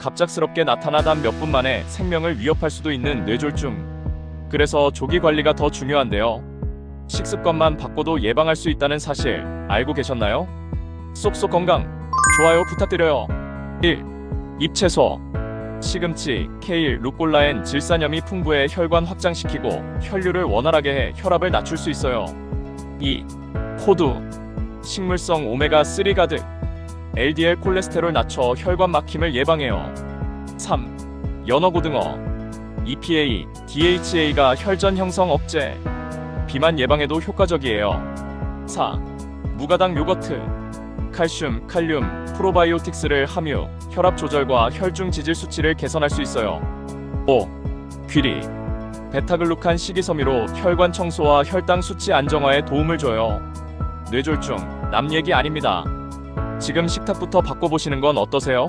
갑작스럽게 나타나 단 몇 분 만에 생명을 위협할 수도 있는 뇌졸중. 그래서 조기 관리가 더 중요한데요. 식습관만 바꿔도 예방할 수 있다는 사실 알고 계셨나요? 쏙쏙 건강 좋아요 부탁드려요. 1. 잎채소 시금치, 케일, 루꼴라엔 질산염이 풍부해 혈관 확장시키고 혈류를 원활하게 해 혈압을 낮출 수 있어요. 2. 호두 식물성 오메가3 가득 LDL 콜레스테롤 낮춰 혈관 막힘을 예방해요. 3. 연어고등어 EPA, DHA가 혈전 형성 억제 비만 예방에도 효과적이에요. 4. 무가당 요거트 칼슘, 칼륨, 프로바이오틱스를 함유, 혈압 조절과 혈중 지질 수치를 개선할 수 있어요. 5. 귀리 베타글루칸 식이섬유로 혈관 청소와 혈당 수치 안정화에 도움을 줘요. 뇌졸중, 남 얘기 아닙니다. 지금 식탁부터 바꿔보시는 건 어떠세요?